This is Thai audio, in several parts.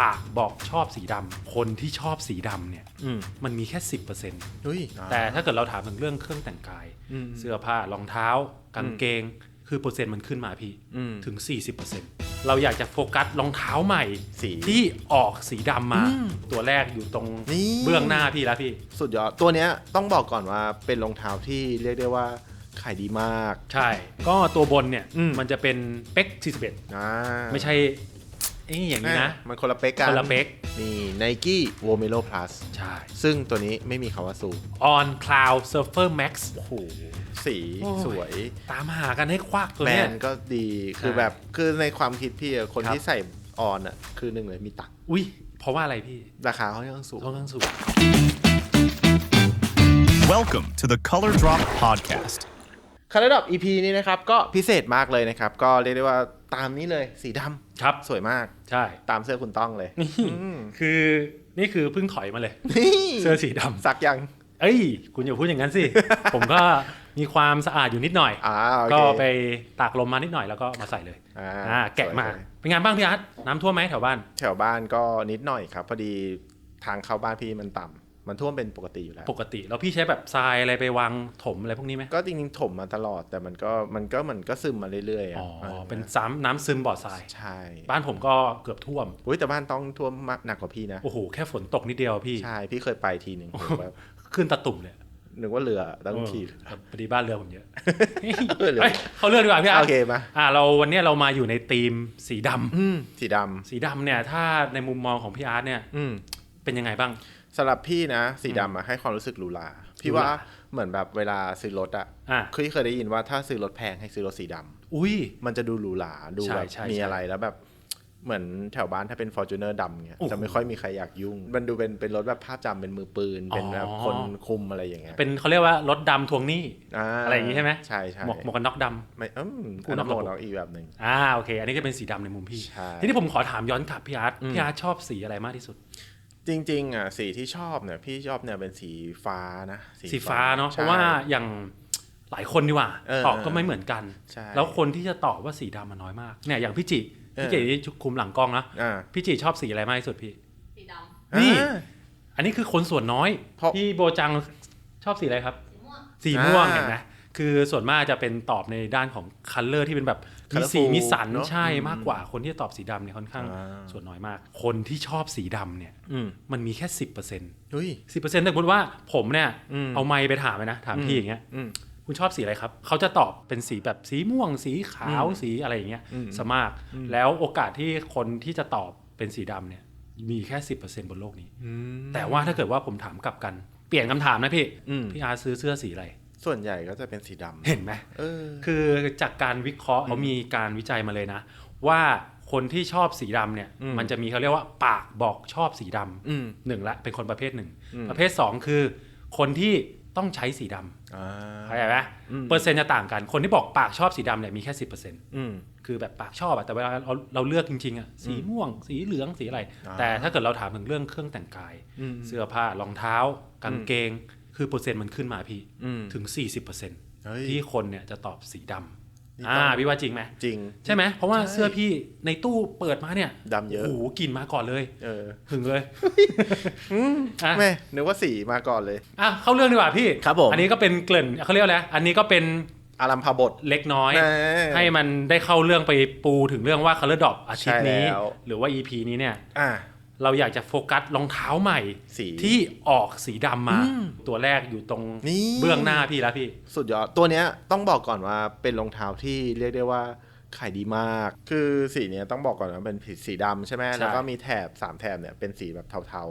ปากบอกชอบสีดำคนที่ชอบสีดำเนี่ย อืมมันมีแค่10%อุ้ย แต่ถ้าเกิดเราถามถึงเรื่องเครื่องแต่งกาย อืม เสื้อผ้ารองเท้ากางเกง คือเปอร์เซ็นต์มันขึ้นมาพี่ อืม ถึง 40%เราอยากจะโฟกัสรองเท้าใหม่สีที่ออกสีดำมา ตัวแรกอยู่ตรงนี่ เบื้องหน้าพี่แล้วพี่ สุดยอด ตัวเนี้ยต้องบอกก่อนว่าเป็นรองเท้าที่เรียกได้ว่าขายดีมากใช่ ก็ตัวบนเนี่ยอืมมันจะเป็นเป็ก41อ่าไม่ใช่ เอ้ยอย่างนี้นะ มันคนละเป๊กกันคนละเป็กนี่ Nike w o m e l o Plus ใช่ ซึ่งตัวนี้ไม่มีคำว่าสูง On Cloud Surfer Max โอ้โห สีโอ้ยสวย ตามหากันให้ควักตัวแบรเนี้ย นด์ก็ดีคือใช่แบบคือในความคิดพี่อะคนครับ ที่ใส่ออนอะ คือหนึ่งเลยมีตังค์อุ้ย เพราะว่าอะไรพี่ราคาเขายังสูง ค่อนข้างสูง Welcome to the Color Drop Podcast. คาร์ดอบ EP นี้นะครับ ก็พิเศษมากเลยนะครับ ก็เรียกได้ว่าตามนี้เลยสีดำ ครับ สวยมาก ใช่ ตามเสื้อคุณต้องเลย นี่คือนี่คือเพิ่งถอยมาเลยนี่เสื้อสีดำสักยัง เอ้ย คุณอย่าพูดอย่างนั้นสิ ผมก็มีความสะอาดอยู่นิดหน่อยอ่าโอเคก็ไปตากลมมานิดหน่อยแล้วก็มาใส่เลยอ่าอ่าแกะมาสวยเป็นไงานบ้างพี่อาร์ตน้ำท่วมไหมแถวบ้าน แถวบ้านก็นิดหน่อยครับ พอดีทางเข้าบ้านพี่มันต่ำ มันท่วมเป็นปกติอยู่แล้ว ปกติแล้วพี่ใช้แบบทรายอะไรไปวางถมอะไรพวกนี้ไหมก็จริงๆถมมาตลอดแต่มันก็มันก็มันก็ซึมมาเรื่อยๆะอ๋อออเป็นซ้ำน้ำซึมบ่อทรายใช่บ้านผมก็เกือบท่วมอุ้ยแต่บ้านต้องท่วมมากหนักกว่าพี่นะโอ้โหแค่ฝนตกนิดเดียวพี่ใช่พี่เคยไปทีหนึ่งผมแบบขึ้นตะตุ่มเลยนึกว่าเรือต้องขี่เออแต่พอดีบ้านเรือผมเยอะเออเรือเอ้ยเขาเรื่องดีกว่าพี่อาร์โอตเคมาอ่าเราวันเนี้ยเรามาอยู่ในธีมสีดำอืมสีดสีดำเนี่ยถ้าในมุมมองของพี่อาร์ตเนี่ยำอืมเป็นยังไงบ้าง สำหรับพี่นะ สีดำอะให้ความรู้สึกหรูหราพี่หรูหราว่าเหมือนแบบเวลาซื้อรถอะอะ คือเคยได้ยินว่าถ้าซื้อรถแพงให้ซื้อรถสีดำอุ้ย มันจะดูหรูหราดูใช่แบบใช่มีใช่อะไรแล้วแบบ เหมือนแถวบ้านถ้าเป็น f o r t u n e r ดำเงี้ยโอ้โหจะไม่ค่อยมีใครอยากยุ่ง มันดูเป็นเป็นรถแบบภาพจำเป็นมือปืน เป็นแบบอ๋อ คนคุมอะไรอย่างเงี้ยเป็นเขาเรียกว่ารถดำทวงหนี้าอะไรอย่างงี้ใช่ไหม ใช่ใช่หมวกหมวกกันน็อกดไม่อืมผู้อันนนั้อนกหมระบบวกน็อกอีกแบบหนึ่งำอ่าโอเค อันนี้ก็เป็นสีดำในมุมพี่ ใช่ ทีนี้ผมขอถามย้อนกลับพี่อาร์ตอืมพี่อาร์ตชอบสีอะไรมากที่สุด จริงๆอะสีที่ชอบเนี่ยพี่ชอบเนี่ยเป็นสีฟ้านะสีฟ้าเนาะเพใช่ราะว่าอย่างหลายคนดีกว่าเออตอบก็ไม่เหมือนกันใช่แล้วคนที่จะตอบว่าสีดำมันน้อยมากเนี่ยอย่างพี่จิเออพี่จิที่คุมหลังกล้องนะอ่าพี่จิชอบสีอะไรมากที่สุดพี่สีดนี่อ่าอันนี้คือคนส่วนน้อยเพราะพี่โบจังชอบสีอะไรครับำสีม่วงสีม่วงอ่าเห็นไหมคือส่วนมากจะเป็นตอบในด้านของคัลเลอร์ที่เป็นแบบ มี Colourful สีมีสันเนอะใช่อืมมากกว่าคนที่จะตอบสีดำเนี่ยค่อนข้างอ่าส่วนน้อยมาก คนที่ชอบสีดำเนี่ยอืมมันมีแค่สิบเปอร์เซ็นต์อุ้ยสิบเปอร์เซ็นต์แต่สมมติว่าผมเนี่ยอืมเอาไมค์ไปถามเลยนะ ถามพี่อย่างเงี้ยอืมคุณชอบสีอะไรครับ เขาจะตอบเป็นสีแบบสีม่วง สีขาวอืมสีอะไรอย่างเงี้ยอืมสมากแล้วโอกาสที่คนที่จะตอบเป็นสีดำเนี่ยมีแค่สิบเปอร์เซ็นต์บนโลกนี้อืมแต่ว่าถ้าเกิดว่าผมถามกลับกัน เปลี่ยนคำถามนะพี่อืมพี่อาร์ตซื้อเสื้อสีอะไร ส่วนใหญ่ก็จะเป็นสีดำเห็นไหมเออคือจากการวิเคราะห์เขามีการวิจัยมาเลยนะ ว่าคนที่ชอบสีดำเนี่ยอืมมันจะมีเขาเรียกว่า ปากบอกชอบสีดำอืมหนึ่งละเป็นคนประเภทหนึ่งอืมประเภทสองคือคนที่ต้องใช้สีดำอ่าเข้าใจไหมอืมเปอร์เซ็นต์จะต่างกันคนที่บอกปากชอบสีดำเนี่ยมีแค่สิบเปอร์เซ็นต์อืมคือแบบปากชอบอะแต่เวลาเราเราเลือกจริงๆอะสีม่วง สีเหลืองสีอะไรอ่าแต่ถ้าเกิดเราถามถึงเรื่องเครื่องแต่งกายอืมเสื้อผ้ารองเท้ากางเกง คือเปอร์เซ็นต์มันขึ้นมาพี่อืมถึง 40%เฮ้ยที่คนเนี่ยจะตอบสีดนี่ำอ่าต้องพี่ว่าจริงไหมจริง ใช่ไหมเพราะว่าใช่เสื้อพี่ในตู้เปิดมาเนี่ยดำเยอะโอ้โหกลิ่นมาก่อนเลย เออหึงเลยอะแม่นึกว่าสีมาก่อนเลยอะเข้าเรื่องดีกว่าพี่ครับผมอันนี้ก็เป็นเกริ่นเขาเรียกว่าอะไรอันนี้ก็เป็นอารัมพาบทเล็กน้อยแน่ให้มันได้เข้าเรื่องไปปูถึงเรื่องว่า Color Drop อาทิตย์นี้ใช่แล้วหรือว่า EP นี้เนี่ยอ่า เราอยากจะโฟกัสรองเท้าใหม่สีที่ออกสีดำมาอืมตัวแรกอยู่ตรงนี่ เบื้องหน้าพี่แล้วพี่ สุดยอด ตัวเนี้ยต้องบอกก่อนว่าเป็นรองเท้าที่เรียกได้ว่าขายดีมาก คือสีเนี้ยต้องบอกก่อนว่าเป็นสีดำใช่ไหมใช่ แล้วก็มีแถบสามแถบเนี่ยเป็นสีแบบเทาเถา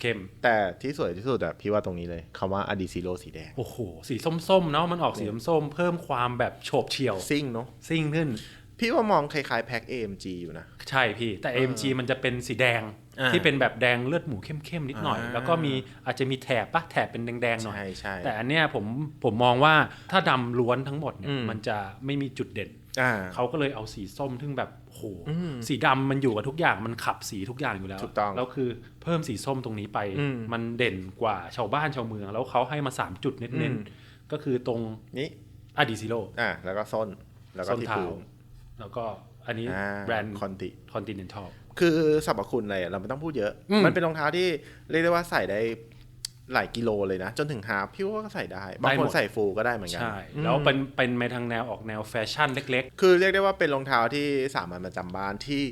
เข้ม ๆ แต่ที่สวยที่สุดอะพี่ว่าตรงนี้เลยคำว่า a d i s i l o สีแดง โอ้โห สีส้มๆ เนาะมันออกสีส้มๆ เพิ่มความแบบโฉบเฉี่ยวซิ่งเนาะ ซิ่งขึ้น พี่ว่ามองคล้ายๆแพ็ค AMG อยู่นะ ใช่พี่ แต่ AMG มันจะเป็นสีแดงอ่าที่เป็นแบบแดงเลือดหมูเข้มๆนิดหน่อยอ่าแล้วก็มีอาจจะมีแถบปะแถบเป็นแดงๆหน่อยใช่ใช่แต่อันเนี้ยผมผมมองว่าถ้าดำล้วนทั้งหมดเนี่ยอืมมันจะไม่มีจุดเด่นอ่าเขาก็เลยเอาสีส้มทึ่งแบบโหอืมสีดำมันอยู่กับทุกอย่างมันขับสีทุกอย่างอยู่แล้วถูกต้องแล้วคือเพิ่มสีส้มตรงนี้ไปอืมมันเด่นกว่าชาวบ้านชาวเมือง แล้วเขาให้มา 3 จุดเน้อืนมๆก็คือตรงนี่อะดิซิโลอ่าแล้วก็ส้นแล้วก็ส้นที่เท้าพื้น แล้วก็อันนี้อ่าแบรนด์คอนติคอนติเนนทัลคือสรรพคุณอะไรอะเราไม่ต้องพูดเยอะอืมมันเป็นรองเท้าที่เรียกได้ว่าใส่ได้ หลายกิโลเลยนะ จนถึงฮาฟพี่ว่าก็ใส่ได้ บางคนใส่ฟูลก็ได้เหมือนกัน ใช่อืมแล้วเป็นเป็นในทางแนวออกแนวแฟชั่นเล็กคือเรียกได้ว่าเป็นรองเท้าที่สามัญประจำบ้านที่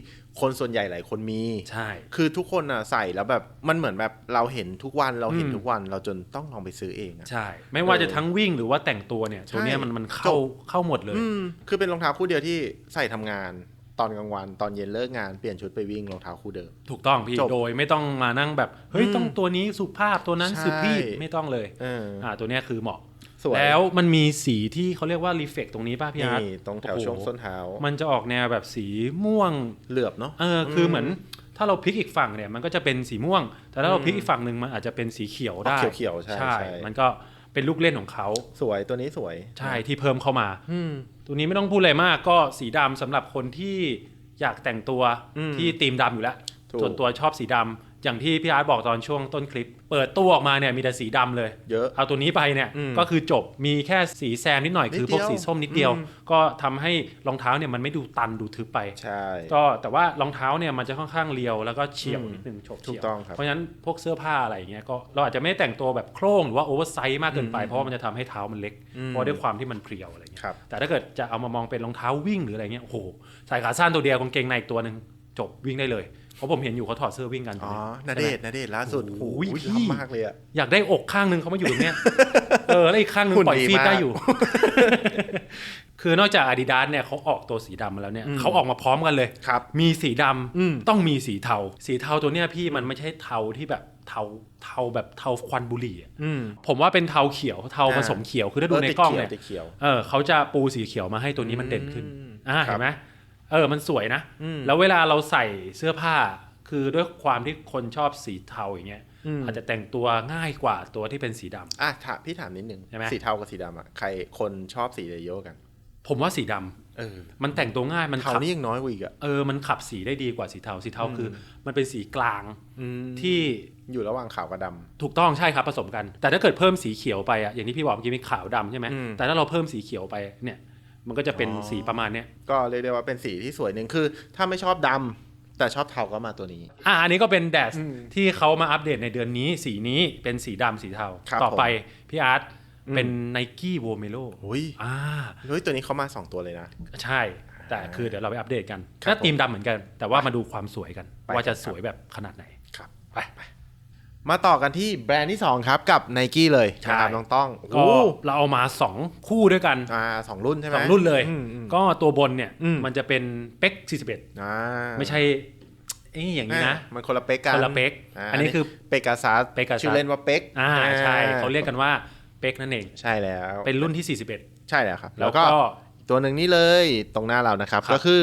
คนส่วนใหญ่หลายคนมีๆใช่ คือทุกคนอะใส่แล้วแบบมันเหมือนแบบเราเห็นทุกวันเราเห็นอืมทุกวันเราจนต้องลองไปซื้อเองอะใช่ ไม่ว่าเออจะทั้งวิ่งหรือว่าแต่งตัวเนี่ยตัวเนี้ยใช่มันมันเข้าจบเข้าหมดเลยอืมคือเป็นรองเท้าคู่เดียวที่ใส่ทำงาน ตอนกลางวันตอนเย็นเลิกงานเปลี่ยนชุดไปวิ่งรองเท้าคู่เดิม ถูกต้องพี่ จบโดยไม่ต้องมานั่งแบบเฮ้ยอืมต้องตัวนี้สุภาพตัวนั้นใช่ สุภีพไม่ต้องเลยเอออ่าตัวเนี้ยคือเหมาะ สวยแล้วมันมีสีที่เขาเรียกว่ารีเฟกตรงนี้ป่ะพี่อาร์ตนี่ตรงแถวโอ้โหช่วงส้นเท้ามันจะออกแนวแบบสีม่วง เหลือบเนาะ เออคือเหมือนถ้าเราพลิกอีกฝั่งเนี่ยมันก็จะเป็นสีม่วง แต่ถ้าเราพลิกอีกฝั่งหนึ่งมันอาจจะเป็นสีเขียวได้ออกเขียวๆใช่ใช่ มันก็เป็นลูกเล่นของเขาสวยตัวนี้สวย ใช่ที่เพิ่มเข้ามาอืม ตัวนี้ไม่ต้องพูดอะไรมากก็สีดำสำหรับคนที่อยากแต่งตัวอืมที่ธีมดำอยู่แล้วถูกส่วนตัวชอบสีดำ อย่างที่พี่อาร์ตบอกตอนช่วงต้นคลิป เปิดตู้ออกมาเนี่ยมีแต่สีดำเลย เยอะเอาตัวนี้ไปเนี่ยอืมก็คือจบมีแค่สีแซมนิดหน่อยนิดคือพวกเดียวสีส้มนิดเดียวอืมก็ทำให้รองเท้าเนี่ยมันไม่ดูตันดูทึบไปใช่ก็แต่ว่ารองเท้าเนี่ยมันจะค่อนข้างเรียวแล้วก็เฉียวอืมนิดนึงโฉบถูเฉีกยวต้องครับเพราะฉะนั้นพวกเสื้อผ้าอะไรอย่างเงี้ยก็เราอาจจะไม่ได้แต่งตัวแบบโคร่งหรือว่าโอเวอร์ไซส์มากเกินไปอืมเพราะว่ามันจะทำให้เท้ามันเล็กอืมเพราะด้วยความที่มันเพรียวอะไรเงี้ยครับแต่ถ้าเกิดจะเอามามองเป็นรองเท้าวิ่งหรืออะไรเงี้ยโอ้โหใส่ขาสั้นตัวเดียวกางเกงในอีกตัวหนึ่งจบวิ่งได้เลยเพ ราะผมเห็นอยู่เขาถอดเสื้อวิ่งกันอ๋อใช่นาไหมเดชน์นาเดชน์ล่าสุดโอ้โอ้โหโหพี่ล้ำมากเลยอะอยากได้อกข้างหนึงเขามาอยู่ตรงเนี้ยเออแล้วอีกข้างหนึงหุ่นปล่อยดีฟีดมากได้อยู่ คือนอกจาก Adidas เนี่ยเขาออกตัวสีดำมาแล้วเนี่ยอืมเขาออกมาพร้อมกันเลยครับ มีสีดำอืมต้องมีสีเทา สีเทาตัวเนี้ยพี่มันไม่ใช่เทาที่แบบเทาเทาแบบเทาควันบุหรี่อะอืมผมว่าเป็นเทาเขียวเทาอ่าผสมเขียวคือถ้าดูในกล้องเนี่ยติดเขียวเออเขาจะปูสีเขียวมาให้ตัวนี้มันเด่นขึ้นอืมอ่าครับเห็นไหม เออมันสวยนะอืมแล้วเวลาเราใส่เสื้อผ้า คือด้วยความที่คนชอบสีเทาอย่างเงี้ยอืมอาจจะแต่งตัวง่ายกว่าตัวที่เป็นสีดำอะถามพี่ถามนิดนึงใช่ไหมสีเทากับสีดำอะใครคนชอบสีไหนเยอะกัน ผมว่าสีดำเออ มันแต่งตัวง่ายมันเทาขับนี่ยังน้อยกว่าอีกอะเออมันขับสีได้ดีกว่าสีเทาสีเทาคือ มันเป็นสีกลางอืมที่อยู่ระหว่างขาวกับดำถูกต้องใช่ครับผสมกัน แต่ถ้าเกิดเพิ่มสีเขียวไปอะอย่างที่พี่บอกเมื่อกี้มีขาวดำใช่ไหมอืมแต่ถ้าเราเพิ่มสีเขียวไปเนี่ย มันก็จะเป็นอ๋อสีประมาณเนี้ยก็เรียกได้ว่าเป็นสีที่สวยหนึ่งคือ ถ้าไม่ชอบดำแต่ชอบเทาก็มาตัวนี้ อะอันนี้ก็เป็นแดดอืมที่เขามาอัปเดตในเดือนนี้ สีนี้เป็นสีดำสีเทาครับต่อไปพี่อาร์ตอืมเป็นไนกี้โวเมโลอุ้ยอ่าเฮ้ยตัวนี้เขามาสองตัวเลยนะ ใช่ แต่คือเดี๋ยวเราไปอัปเดตกันครับถ้าทีมดำเหมือนกัน แต่ว่ามาดูความสวยกันไปว่าจะครับสวยแบบขนาดไหนครับไป มาต่อกันที่แบรนด์ที่สองครับ กับไนกี้เลยใช่นะครับน้องต้องก็โอ้เราเอามาสองคู่ด้วยกันอ่าสองรุ่นใช่ไหมสองรุ่นเลยอืมอืมก็ตัวบนเนี่ยอืมมันจะเป็นเป็ก41อ่าไม่ใช่เอ้ยอย่างนี้นะอ่ามันคนละเป๊กกันคนละเป็กาอันนี้คือเปกาซัส Pegasus ชื่อเล่นว่าเป็กอ่าใช่เขาเรียกกันว่าเป็กนั่นเองใช่แล้ว เป็นรุ่นที่ 41 ใช่แล้วครับ แล้แล้ววก็ก็ตัวหนึ่งนี่เลยตรงหน้าเรานะครับครับก็คือ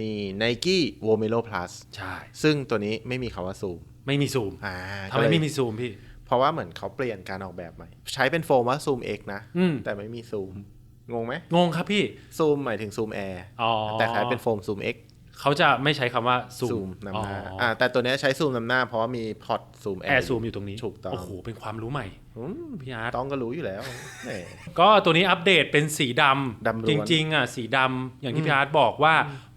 นี่ Nike w o m e l o Plus ใช่ ซึ่งตัวนี้ไม่มีคำว่าซูม ไม่มีซูมอ่าทำไมก็เลยไม่มีซูมพี่ เพราะว่าเหมือนเขาเปลี่ยนการออกแบบใหม่ ใช้เป็นโฟมว่าซูม X นะอืมแต่ไม่มีซูม งงไหม งงครับพี่ ซูมหมายถึงซูมแอร์อ๋อแต่ขายเป็นโฟมซูม X เขาจะไม่ใช้คำว่าซูซูมมนำหน้าอ๋ออ่าแต่ตัวเนี้ยใช้ซูมนำหน้าเพราะว่ามีพอร์ตซูมแอแอร์ร์ซูมอยู่ตรงนี้ถูกต้องโอ้โหเป็นความรู้ใหม่อืมพี่อาร์ตต้องก็รู้อยู่แล้วแหมก็ตัวนี้อัปเดตเป็นสีดำดำล้วนจริง ๆอะสีดำอย่างที่พี่อาร์ตบอกว่า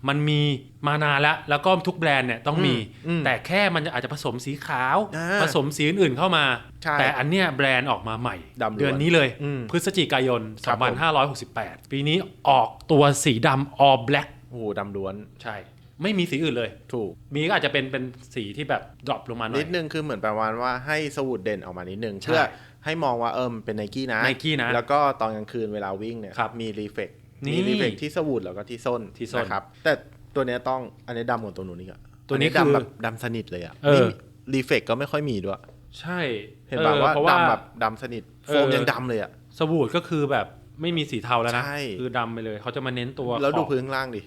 มันมีมานานแล้ว แล้วก็ทุกแบรนด์เนี่ยต้องมีอืมแต่แค่มันจะอาจจะผสมสีขาวอ่าผสมสีอื่นๆเข้ามาใช่แต่อันเนี้ยแบรนด์ออกมาใหม่ดำล้วนเดือนนี้เลยอืมพฤศจิกายนครับผม2568 ปีนี้ออกตัวสีดำ all black โอ้โหดำล้วน ใช่ ไม่มีสีอื่นเลย ถูก มีก็อาจจะเป็นเป็นสีที่แบบดรอปลงมาหน่นิอยดนึงคือเหมือนประมาณว่าให้สวูดเด่นออกมานิดนึงใช่เพื่อให้มองว่าเอิมเป็นไนกี้นะ Nike นะ แล้วก็ตอนกลางคืนเวลาวิ่งเนี่ยครับมีรีเฟก นี่มีรีเฟกที่สวูดแล้วก็ที่ส้นที่ส้นนะครับ แต่ตัวเนี้ยต้องอันนี้ดำกว่าตัวนู้นอีกอะตัวนี้อัคือดำแบบดำสนิทเลยอะเออรีเฟกก็ไม่ค่อยมีด้วย ใช่เห็นป่าออว่าเพราะดำแบบดำสนิทโฟมเออยังดำเลยอะสบู่ก็คือแบบไม่มีสีเทาแล้วนะใช่คือดำไปเลยเขาจะมาเน้นตัวแล้วดูขอบพื้นข้างล่างดิ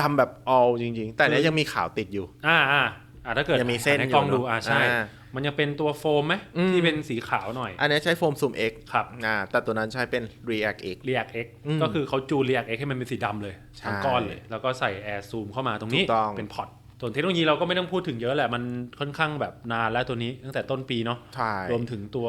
ดำแบบ all จริง ๆ แต่เนี้ยคือยังมีขาวติดอยู่อ่าอ่าอ่าถ้าเกิดยังมีเส้นในกล้องอยู่ดูเนอะอ่าใช่อ่า มันยังเป็นตัวโฟมไหมอืมที่เป็นสีขาวหน่อย อันนี้ใช้โฟมซูม X ครับอ่าแต่ตัวนั้นใช้เป็น React X React X อืมก็คือเขาจูน React X ให้มันเป็นสีดำเลยใช่ทั้งก้อนเลย แล้วก็ใส่แอร์ซูมเข้ามาตรงนี้ถูกต้องเป็นพอร์ตส่วนเทคโนโลยีเราก็ไม่ต้องพูดถึงเยอะแหละ มันค่อนข้างแบบนานแล้วตัวนี้ตั้งแต่ต้นปีเนาะใช่รวมถึงตัว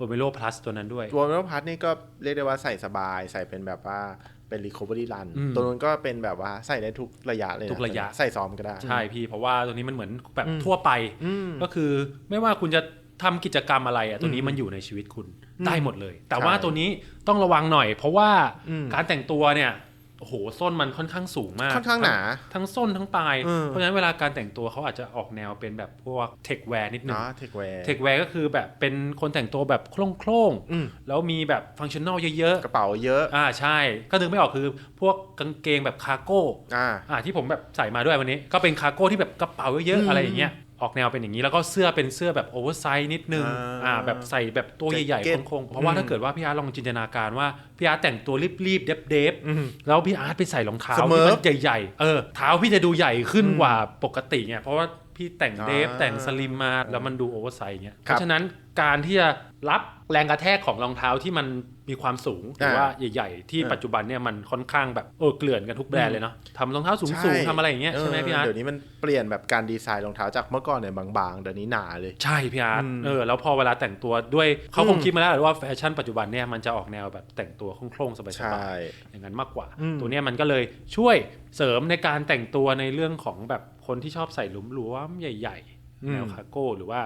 v o m e l o Plus ตัวนั้นด้วยตัวเมลพัทนี่ก็เรียกได้ว่าใส่สบาย ใส่เป็นแบบว่าเป็น recovery run อืมตัวนู้นก็เป็นแบบว่าใส่ได้ทุกระยะเลยนทุกระยะใส่ซ้อมก็ได้ ใช่พี่ เพราะว่าตัวนี้มันเหมือนแบบอืมทั่วไปอืมก็คือไม่ว่าคุณจะทำกิจกรรมอะไรอะตัวนี้อืมมันอยู่ในชีวิตคุณอืมได้หมดเลย แต่ใช่ว่าตัวนี้ต้องระวังหน่อย เพราะว่าอืมการแต่งตัวเนี่ย โอ้โหส้นมันค่อนข้างสูงมากค่อนข้างหนาทั้งส้นทั้งปลายอืมเพราะฉะนั้นเวลาการแต่งตัวเขาอาจจะออกแนวเป็นแบบพวกเทคแวร์นิดนึงเนาะเทคแวร์เทคแวร์ก็คือแบบเป็นคนแต่งตัวแบบโคร่งอืมๆแล้วมีแบบฟังชั่นอลเยอะกระเป๋าเยอะๆอ่าใช่ ก็นึกไม่ออกคือพวกกางเกงแบบคาร์โก้อ่าอ่าที่ผมแบบใส่มาด้วยวันนี้ ก็เป็นคาร์โก้ที่แบบกระเป๋าเยอะอืมๆอะไรอย่างเงี้ย ออกแนวเป็นอย่างนี้แล้วก็เสื้อเป็นเสื้อแบบโอเวอร์ไซส์นิดนึงอ่าอ่าแบบใส่แบบตัวใหญ่แจ็คเก็ตๆโค้งๆเพราะว่าอืมถ้าเกิดว่าพี่อาร์ตลองจินตนาการว่าพี่อาร์ตแต่งตัวรีบๆเดฟอืมๆแล้วพี่อาร์ตไปใส่รองเท้าสเมิที่ร์ฟมันใหญ่ๆเออเท้าพี่จะดูใหญ่ขึ้นอืมกว่าปกติเนี่ยเพราะว่าพี่แต่งเดฟอ่าแต่งสลิมมาแล้วมันดูโอเวอร์ไซส์เงี้ยเพครับราะฉะนั้น การที่จะรับแรงกระแทกของรองเท้าที่มันมีความสูงหรืออ่าว่าใหญ่ๆ ที่อ่าปัจจุบันเนี่ยมันค่อนข้างแบบเออเกลื่อนกันทุกแบรนด์เลยเนาะทำรองเท้าสูงใช่ๆทำอะไรอย่างเงี้ยใช่ไหมพี่อาร์ตเดี๋ยวนี้มันเปลี่ยนแบบการดีไซน์รองเท้าจากเมื่อก่อนเนี่ยบางๆเดี๋ยวนี้หนาเลยใช่พี่อาร์ตอืมเออแล้วพอเวลาแต่งตัวด้วยเขาคงอืมคิดมาแล้วแหละว่าแฟชั่นปัจจุบันเนี่ยมันจะออกแนวแบบแต่งตัวโคร่งๆสบใช่ายๆอย่างนั้นมากกว่าอืมตัวเนี้ยมันก็เลยช่วยเสริมในการแต่งตัวในเรื่องของแบบคนที่ชอบใส่หลุมๆใหญ่ ๆ แนวคาร์โก้หรือว่า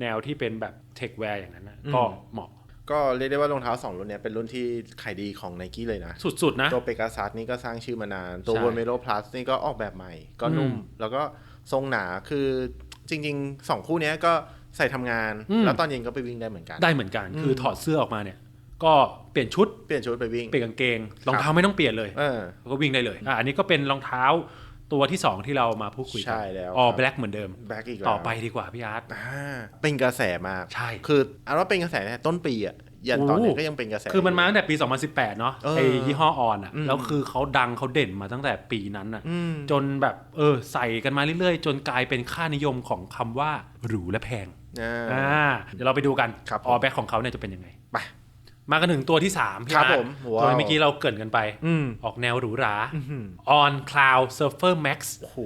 แนวที่เป็นแบบเทคแวร์อย่างนั้นนะก็เหมาะก็เรียกได้ว่ารองเท้าสองรุ่นเนี้ยเป็นรุ่นที่ขายดีของไนกี้เลยนะ สุดๆนะ ตัวเปก a ซัสนี่ก็สร้างชื่อมานาน ตัวใช่ว o เมโ o พลัสนี่ก็ออกแบบใหม่ ก็นุ่มอืมแล้วก็ทรงหนาคือจริงๆสองคู่เนี้ยก็ใส่ทำงานอืมแล้วตอนเย็นก็ไปวิ่งได้เหมือนกัน ได้เหมือนกันอืมคือถอดเสื้อออกมาเนี่ย ก็เปลี่ยนชุดเปลี่ยนชุดไปวิ่งเปลี่ยนกางเกงรองเท้าไม่ต้องเปลี่ยนเลยเออแล้วก็วิ่งได้เลยอะอันนี้ก็เป็นรองเท้า ตัวที่ 2 ที่เรามาพูดคุยกัใช่แล้วอ๋อครับแบล็กเหมือนเดิมแบ็กอีกแล้วต่อไปดีกว่าพี่อาร์ตอ่าเป็นกระแสมากใช่คืออันว่าเป็นกระแสตั้งแต่ต้นปีอะยันตอนนี้โอ้ก็ยังเป็นกระแส คือมันมาตั้งแต่ปี 2018 เนาะเออไอ้ยี่ห้อออนอะอืมแล้วคือเขาดังเขาเด่นมาตั้งแต่ปีนั้นอะอืมจนแบบเออใส่กันมาเรื่อยๆ จนกลายเป็นค่านิยมของคำว่าหรูและแพง อ่าอ่าเดี๋ยวเราไปดูกันครับผมออแบ็กของเขาเนี่ยจะเป็นยังไง ไป มากันถึงตัวที่3พี่ครับอาร์ตผมว้าว ตัวเมื่อกี้เราเกรินกันไป อืมออกแนวหรูหราอื้อหือ On Cloud Surfer Max โอ้โห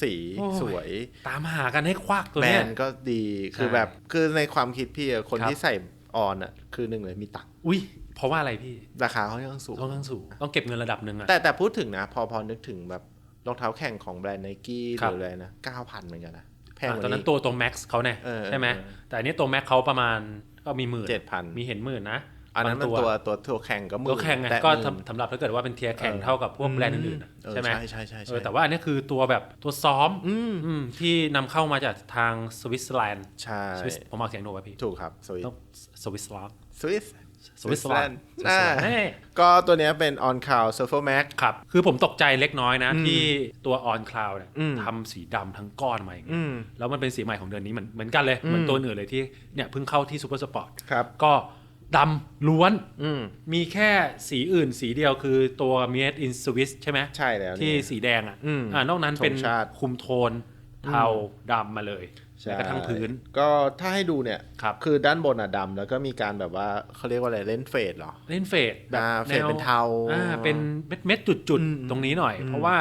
สีโอ้ย สวย ตามหากันให้ควักตัวแบรเนี้ยนด์ก็ดีคือใช่แบบคือในความคิดพี่อะคนครับ ที่ใส่ออนอะ คือหนึ่งเลยมีตังค์อุ้ยเพราะว่าอะไรพี่ราคาเขายังสูง ต้องตั้งสูงต้องเก็บเงินระดับหนึ่งอะ แต่แต่พูดถึงนะ พอพอนึกถึงแบบรองเท้าแข่งของแบรนด์ไนกี้หครัรืบออะไรนะเก้าพันเหมือนกันนะ แพงอะกว่า ตอนนั้นนี้ตัวตัว Max เขาเนี่ยเออใช่ไหมเออ แต่อันนี้ตัว Max เขาประมาณก็มีหมื่นเจ็ดพัน มีเห็นหมื่นนะ อันนั้นมันบางตัวตัวตัวแข่งก็หมืตัวแข่งไงต่ก็หมื่นทำสำหรับถ้าเกิดว่าเป็นเทียร์แข่งเออเท่ากับพวกแบรนด์อื่นๆอะเออใช่ไหมใช่ใช่ใช่เอใช่อแต่ว่าอันนี้คือตัวแบบตัวซ้อมอืมอืมที่นำเข้ามาจากทางสวิตเซอร์แลนด์ใช่สวิสผมออกเสียงถูกป่ะพี่ถูกครับสวิสต้องสวิสลอฟสวิสสวิสเซอร์แลนด์อ่าก็ตัวเนี้ยเป็น on cloud surfer max ครับ คือผมตกใจเล็กน้อยนะอืมที่ตัว On Cloud เนี่ยอืมทำสีดำทั้งก้อนมาอย่างเงี้อืยมแล้วมันเป็นสีใหม่ของเดือนนี้เหมือนเหมือนกันเลย เหมือนอืมตัวอื่นเลยที่เนี่ยเพิ่งเข้าที่ซูเปอร์สปอร์ตครับก็ ดำล้วนอืมมีแค่สีอื่นสีเดียวคือตัว Made in Swiss ใช่ไหมใช่แล้วที่เนี่ยสีแดงอะอืมอ่านอกนั้นเป็นธงชาติคุมโทนเทาดำมาเลยแม้กระทั่งพื้น ก็ถ้าให้ดูเนี่ยครับคือด้านบนอะดำแล้วก็มีการแบบว่าเขาเรียกว่าอะไรเล่นเฟดเหรอ เล่นเฟดแบบอ่าเฟดเป็นเทาอ่าเป็นเม็ดเม็ดๆจุดอืมๆตรงนี้หน่อยอืมเพราะว่า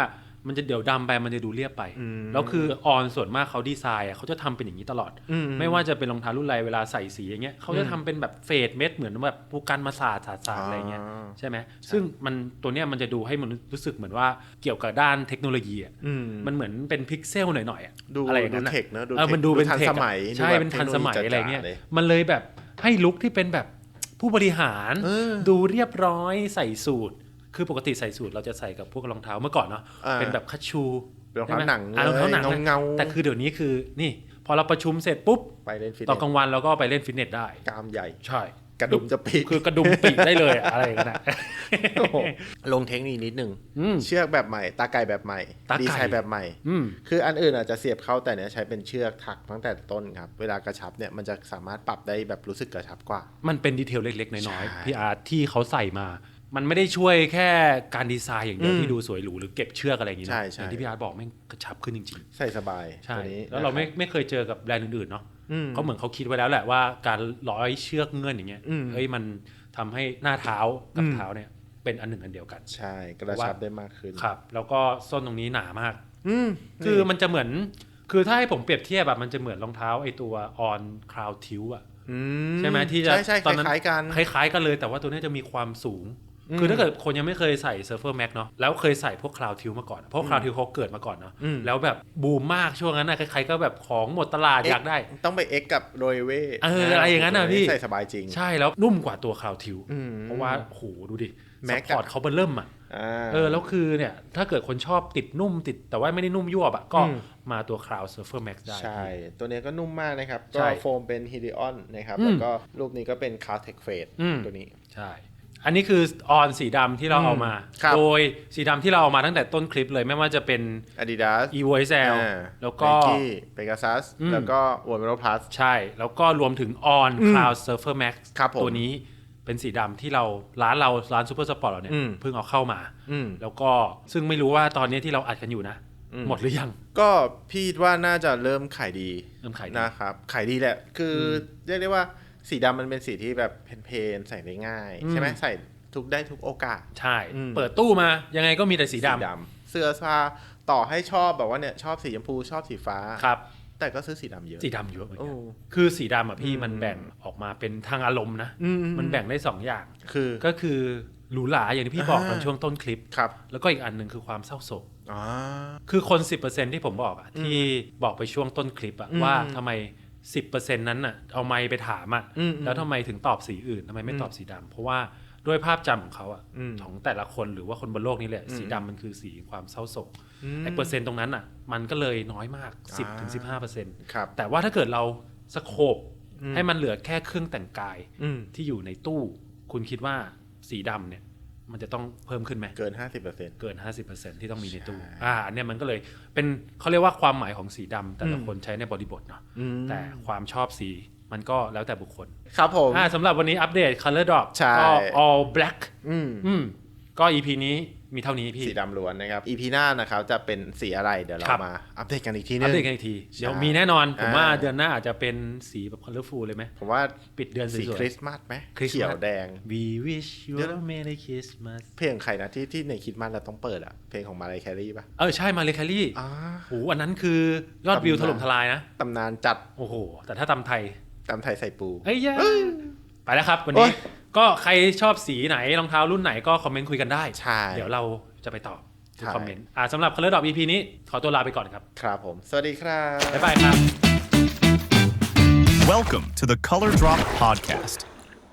มันจะเดี๋ยวดำไปมันจะดูเรียบไปอืมแล้วคือออนส่วนมากเขาดีไซน์อะเขาจะทำเป็นอย่างนี้ตลอดอืมไม่ว่าจะเป็นรองเท้ารุ่นไรเวลาใส่สีอย่างเงี้ยเขาจะทำเป็นแบบเฟดเม็ดเหมือนแบบผู้กันมาสาดสาดสาดอะไรเงี้ยอ๋อใช่ไหมซึ่งมันตัวเนี้ยมันจะดูให้มันรู้สึกเหมือนว่าเกี่ยวกับด้านเทคโนโลยีอะอืมมันเหมือนเป็นพิกเซลหน่อยๆอะดูอะไรอย่างนั้นดูอะเทคเนอะดูเออเทคมันดูเป็นดูทันเทคสมัยอะดูใช่แบบเป็นทันสมัยเทคโนโลยีอะไรเงี้ยจ๋าๆเลยมันเลยแบบให้ลุคที่เป็นแบบผู้บริหารเออดูเรียบร้อยใส่สูท คือปกติใส่สูทเราจะใส่กับพวกรองเท้าเมื่อก่อนเนาะอ่าเป็นแบบคัชชูเป็นรองเท้าหนังอ่ารองเท้าหนังเลยเงาๆแต่คือเดี๋ยวนี้คือนี่ พอเราประชุมเสร็จปุ๊บไปเล่นฟิตตอนเนกลางวันเราก็ไปเล่นฟิตเนสได้สกล้ามใหญ่ใช่กระดุมจะปีกคือกระดุมปีกได้เลยอะอะไรอย่างนั้นอะโอ้โหลงเทคนิคนิดนึงอืมเชือกแบบใหม่ ตาไก่แบบใหม่ตาไก่ดีไซน์แบบใหม่อืมคืออันอื่นอาจจะเสียบเข้าแต่เนี้ยใช้เป็นเชือกถักตั้งแต่ต้นครับ เวลากระชับเนี่ยมันจะสามารถปรับได้แบบรู้สึกกระชับกว่า มันเป็นดีเทลเล็กๆน้อยใช่ๆพี่อาร์ตที่เขาใส่มา มันไม่ได้ช่วยแค่การดีไซน์อย่างเดียวอืมที่ดูสวยหรูหรือเก็บเชือกอะไรอย่างงี้นะใช่ใช่อย่างที่พี่อาร์ตบอกแม่งกระชับขึ้นจริงใส่สบายๆใช่ตัวนี้แล้วเราไม่นะคบไม่เคยเจอกับแบรนด์อื่นๆเนาะอืมเขาเหมือนเขาคิดไว้แล้วแหละว่าการร้อยเชือกเงื่อนอย่างเงี้ยอืมเฮ้ยมันทำให้หน้าเท้ากับอืมเท้าเนี่ยเป็นอันหนึ่งอันเดียวกัน ใช่กระชับได้มากขึ้นครับ แล้วก็ส้นตรงนี้หนามากอืมคือมันจะเหมือน คือถ้าให้ผมเปรียบเทียบแบบมันจะเหมือนรองเท้าไอตัว on cloud ทิวอะอืใช่ไหมที่จะใช่ใช่ตอนนั้นคล้ายๆกันคล้ายๆกันเลยแต่ว่าตัวเนี้ยจะมีความสูง คือถ้าเกิดคนยังไม่เคยใส่ Surfer Max เนาะแล้วเคยใส่พวก Cloud Tilt มาก่อน เพราะ Cloud Tilt เขาเกิดมาก่อนเนาะอืมแล้วแบบบูมมากช่วงนั้นนะใครๆก็แบบของหมดตลาดอยากได้ ต้องไปเอ็กกับโรยเวเอออะไรอย่างนั้นน่ะพี่ใส่สบายจริง ใช่แล้วนุ่มกว่าตัว Cloud Tilt อืมเพราะว่าโหดูดิแม็ซักพพอร์ตเขาเบอร์เริ่มอะอ่าเออแล้วคือเนี่ยถ้าเกิดคนชอบติดนุ่มติดแต่ว่าไม่ได้นุ่มยวบอะก็อืมมาตัว Cloud Surfer Max ได้ ใช่ ตัวเนี้ยก็นุ่มมากนะครับใช่ก็โฟมเป็นฮิดิออนนะครับอืมแล้วก็รูปนี้ก็เป็นคาร์เทคเฟสอืมตัวนี้ใช่ อันนี้คือออนสีดำที่เราเอามา ครับโดยสีดำที่เราเอามาตั้งแต่ต้นคลิปเลยไม่ว่าจะเป็น Adidas e v o i c e l แล้วก็เปก a ซัสอืม แล้วก็วอร์เมโรพลัส ใช่ แล้วก็รวมถึง On Cloud Surfer Max ครับผมตัวนี้เป็นสีดำที่เราร้านเราร้านซูเปอร์สปอร์ตเราเนี่ยอืมเพิ่งเอาเข้ามา อืม แล้วก็ซึ่งไม่รู้ว่าตอนนี้ที่เราอัดกันอยู่นะอืมหมดหรือยัง ก็พี่ว่าน่าจะเริ่มขายดีเริ่มขายดีนะครับขายดีแหละ คืออเรียกได้ว่า สีดำมันเป็นสีที่แบบเพลนๆใส่ได้ง่ายอืมใช่ไหมใส่ทุกได้ทุกโอกาส ใช่ อืม เปิดตู้มายังไงก็มีแต่สีดำเสื้อผ้าต่อให้ชอบแบบว่าเนี่ยชอบสีชมพูชอบสีฟ้า ครับ แต่ก็ซื้อสีดำเยอะสีดำเยอะเหมือนโอ้ กันคือสีดำอะพี่อืม มันแบ่งออกมาเป็นทางอารมณ์นะ อืมันแบ่งได้สองอย่าง คือ ก็คือหรูหราอย่างที่พี่บอกอ่า ตอนช่วงต้นคลิป ครับแล้วก็อีกอันหนึ่งคือความเศร้าโศก อ๋อ คือคน 10%ที่ผมบอกอะที่บอกไปช่วงต้นคลิปอะอืมว่าทำไม 10%นั้นอะเอาไมค์ไปถามอะอืมแล้วทำไมถึงตอบสีอื่นทำไมไม่ตอบสีดำเพราะว่าด้วยภาพจำของเขาอะอืมของแต่ละคนหรือว่าคนบนโลกนี้แหละอืมสีดำมันคือสีความเศร้าโศกอืมไอ้เปอร์เซ็นต์ตรงนั้นอะมันก็เลยน้อยมากอ่า10-15%ครับแต่ว่าถ้าเกิดเราสโคบอืมให้มันเหลือแค่เครื่องแต่งกายอืมที่อยู่ในตู้ คุณคิดว่าสีดำเนี่ย มันจะต้องเพิ่มขึ้นไหมเกิน 50%เกิน 50%ที่ต้องมีในตู้ใช่อ่าอันเนี้ยมันก็เลยเป็นเขาเรียกว่าความหมายของสีดำแต่ละอืมคนใช้ในบริบทเนาะอืม แต่ความชอบสีมันก็แล้วแต่บุคคลครับผม อ่าสำหรับวันนี้อัปเดต Color Drop ใช่ ก็ all black อืม อืมก็ EP นี้ มีเท่านี้พี่สีดำล้วนนะครับ EP หน้านะครับจะเป็นสีอะไรเดี๋ยวเราครับมาอัปเดตกันอีกทีนึอัปงเดตกันอีกทีเดี๋ยวใช่มีแน่นอนผมอ่าว่าเดือนหน้าอาจจะเป็นสีแบบ colorful เลยไหมผมว่าปิดเดือนสสีวยคริสต์มาสไหมคริสต์มาสเขียวแดงๆ We wish you เดี๋ยว a merry Christmas เพลงใครนะที่ที่ในคริดมาสเราต้องเปิดอะเพลงของมา r ายแครีป่ะเออใช่มาเลยแคลรี่อ่าโอ้โหอันนั้นคือยอดวิวถล่มทลายนะตำนานจัดโอ้โหแต่ถ้าตำไทยตำไทยใส่ปูเอ้ยยะไปแล้วครับวันนี้โอ๊ย ก็ใครชอบสีไหนรองเท้ารุ่นไหนก็คอมเมนต์คุยกันได้ ใช่ เดี๋ยวเราจะไปตอบทุกใช่ คอมเมนต์อ่าสำหรับ Color Drop EP นี้ขอตัวลาไปก่อนครับ ครับผม สวัสดีครับ บ๊ายบายครับ Welcome to the Color Drop Podcast.